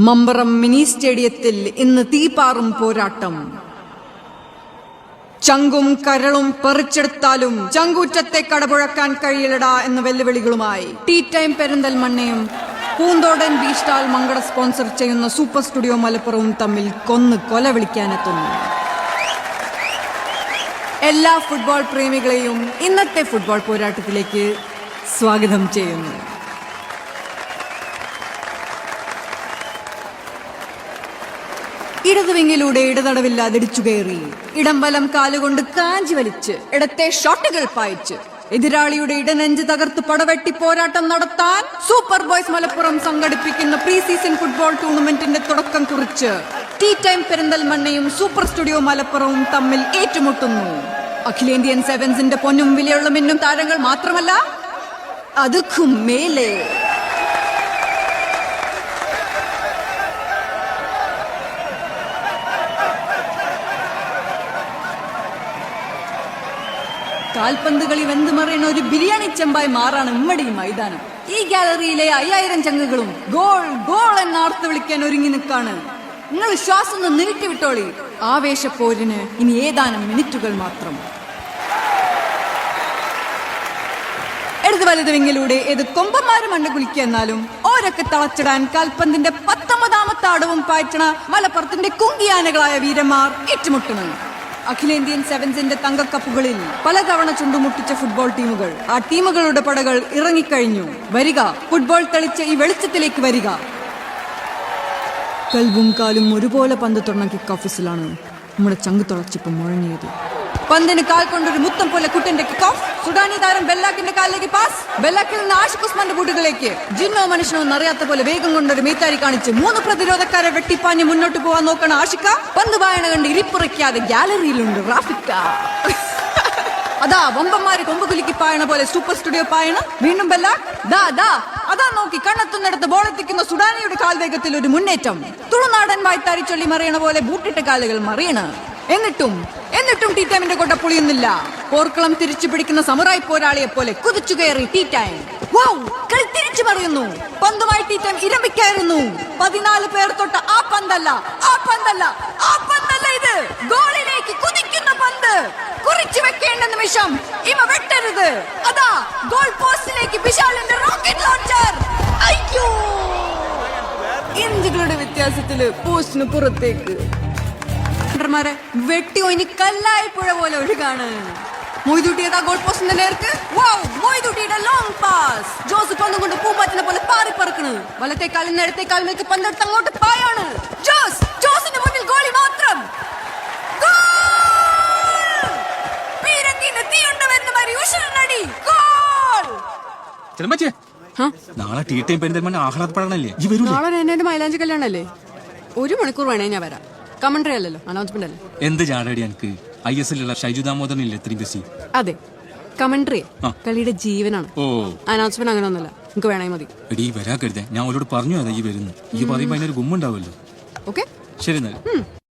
Mambaram mini സ്റ്റേഡിയത്തിൽ ഇന്ന് തീപാറും പോരാട്ടം. ചങ്കും കരളും പറിച്ചെടുത്താലും ചങ്കൂറ്റത്തെ കടപുഴക്കാൻ കഴിയില്ലടാ എന്ന വെല്ലുവിളികളുമായി ടീ ടൈം പെരിന്തൽമണ്ണയും പൂന്തോടൻ ബീഷ്ടാൽ മങ്കട സ്പോൺസർ ചെയ്യുന്ന സൂപ്പർ സ്റ്റുഡിയോ മലപ്പുറവും തമ്മിൽ കൊന്ന് കൊല വിളിക്കാനെത്തുന്നു. എല്ലാ ഫുട്ബോൾ പ്രേമികളെയും ഇന്നത്തെ ഫുട്ബോൾ പോരാട്ടത്തിലേക്ക് സ്വാഗതം ചെയ്യുന്നു. ഇടതുവിങ്ങിലൂടെ ഇടതടവില്ലാതെ ഇടിച്ചു കയറി. ഇടം വലം കാലുകൊണ്ട് കാഞ്ചി വലിച്ച് ഇടത്തെ ഷോട്ടുകൾ പായിച്ച്. എതിരാളിയുടെ ഇടനെഞ്ച് തകർത്ത് പടവെട്ടി പോരാട്ടം നടത്താൻ സൂപ്പർ ബോയ്സ് മലപ്പുറം സംഘടിപ്പിക്കുന്ന പ്രീ സീസൺ ഫുട്ബോൾ ടൂർണമെന്റിന്റെ തുടക്കം കുറിച്ച് ടീ ടൈം പെരിന്തൽമണ്ണയും സൂപ്പർ സ്റ്റുഡിയോ മലപ്പുറവും തമ്മിൽ ഏറ്റുമുട്ടുന്നു. അഖിലേന്ത്യൻ സെവൻസിന്റെ പൊന്നും വിലയുള്ള മിന്നും താരങ്ങൾ മാത്രമല്ല അതുക്കും മേലെ. കാൽപന്ത് കളി വെന്തുമറിയുന്ന ഒരു ബിരിയാണി ചെമ്പായി മാറാണ് ഉമ്മടി മൈതാനം. ഈ ഗാലറിയിലെ അയ്യായിരം ചങ്ങുകളും ഗോൾ ഗോൾ എന്നാർത്ത് വിളിക്കാൻ ഒരുങ്ങി നിൽക്കാണ്. നിങ്ങൾ ശ്വാസം ഒന്ന് വിട്ടോളി. വിട്ടോളി ആവേശപ്പോരിന് ഇനി ഏതാനും മിനിറ്റുകൾ മാത്രം. ഇടത് വലത് വിങ്ങിലൂടെ ഏത് കൊമ്പന്മാരും മണ്ണ് കുളിക്കുക ഓരൊക്കെ തളച്ചിടാൻ കാൽപന്തിന്റെ പത്തൊമ്പതാമത്തെ അടവും മലപ്പുറത്തിന്റെ കുങ്കിയാനകളായ വീരന്മാർ ഏറ്റുമുട്ടണം അഖിലേന്ത്യൻ സെവൻസിന്റെ തങ്കക്കപ്പുകളിൽ പലതവണ ചുണ്ടുമുട്ടിച്ച ഫുട്ബോൾ ടീമുകൾ ആ ടീമുകളുടെ പടകൾ ഇറങ്ങിക്കഴിഞ്ഞു. വരിക. ഫുട്ബോൾ കളിച്ച ഈ വെളിച്ചത്തിലേക്ക് വരിക. കൽവും കാലും ഒരുപോലെ പന്ത് തൊടണ കിക്ക് ഓഫീസിലാണ് നമ്മുടെ ചങ്ക് തുളച്ചിപ്പം മുഴങ്ങിയത്. പന്തിന് കാൽ കൊണ്ടൊരു മുത്തം പോലെ കുട്ടന്റെ കിക്ക് ഓഫ് സുഡാനി താരം ബെല്ലാക്കിന്റെ കാലിലേക്ക് പാസ് ബെല്ലാക്കിൽ നിന്ന് ആഷിഖ് ഉസ്മാന്റെ ജിന്നോ മനുഷ്യനോ എന്നറിയാത്ത പോലെ വേഗം കൊണ്ടൊരു മീത്താരി കാണിച്ച് മൂന്ന് പ്രതിരോധക്കാരെ വെട്ടിപ്പാഞ്ഞ് മുന്നോട്ട് പോവാൻ നോക്കണ ആഷിക്ക പന്ത് വായന കണ്ട് ഇരിപ്പുറയ്ക്കാതെ ഗാലറിയിലുണ്ട് റാഫിക്ക. അതാ വമ്പന്മാര് കൊമ്പ് കുലുക്കി പായണ പോലെ സൂപ്പർ സ്റ്റുഡിയോ പായണം. വീണ്ടും ബെല്ല ദാ ദാ അതാ നോക്കി കണ്ണെത്തുന്നിടത്ത് ബോളെത്തിക്കുന്ന സുഡാനിയുടെ കാൽവേഗത്തിൽ ഒരു മുന്നേറ്റം. തുളുനാടൻ വായ്ത്താരി ചൊല്ലി മറിയണ പോലെ ബൂട്ടിട്ട കാലുകൾ മറിയണ. എന്നിട്ടും ടീ ടൈമിന്റെ കൊട്ട പൊളിയുന്നില്ല. പോർക്കളം തിരിച്ചു പിടിക്കുന്ന സമുറായി പോരാളിയെ പോലെ കുതിച്ചു കയറി ടീ തിരിച്ചു പറയുന്നു. പന്തുമായി ടീ ഇരമ്പിക്കായിരുന്നു പതിനാല് പേർ തൊട്ട ആ പന്തല്ല ആ പന്തല്ല ആ പന്തല്ല ഇത്. ഗോളിലേക്ക് കുതിക്കുന്ന പന്ത്. കുറിച്ചു വെക്കേണ്ട നിമിഷം ഇവ വെട്ടരുത്. അതാ ഗോൾ പോസ്റ്റിലേക്ക് വിശാലിന്റെ റോക്കറ്റ് ലോഞ്ചർ ഇഞ്ചുകളുടെ വ്യത്യാസത്തിൽ പോസ്റ്റിന് പുറത്തേക്ക്. ാരെ വെട്ടി ഒഴിഞ്ഞ് കല്ലായി പുഴ പോലെ ഒഴുകാണ് മൊയ്തുട്ടിയതാ ഗോൾ പാസ് ജോസഫ് കൊണ്ട് പോലെ പാറി വലത്തെ പന്തെടുത്ത് അങ്ങോട്ട് ജോസ് ജോസിന്റെ ഗോളി മാത്രം നാളെ എന്നെ മൈലാഞ്ചി കല്യാണല്ലേ ഒരു മണിക്കൂർ വേണേ ഞാൻ വരാം കമന്ററി അല്ലല്ലോ അനൗൺസ്മെന്റ് അല്ലേ? എന്ത് ചാടടി എനിക്ക് ഐ എസ് എല്ലുള്ള ഷൈജു ദാമോദരനില്ലേ ബസ്സി അതെ കമന്ററി കളിയുടെ ജീവനാണ്. ഓ. അനൗൺസ്മെന്റ് അങ്ങനെ ഒന്നുമല്ല നിങ്ങൾക്ക് വേണേ മതി. എടി വരാ കരുതേ. ഞാൻ അവരോട് പറഞ്ഞു അതാ ഈ വരുന്നു. ഈ പറയുമ്പോ അതിനൊരു ഗുമ്മുണ്ടാവുമല്ലോ. ഓക്കെ. ശരി എന്നാൽ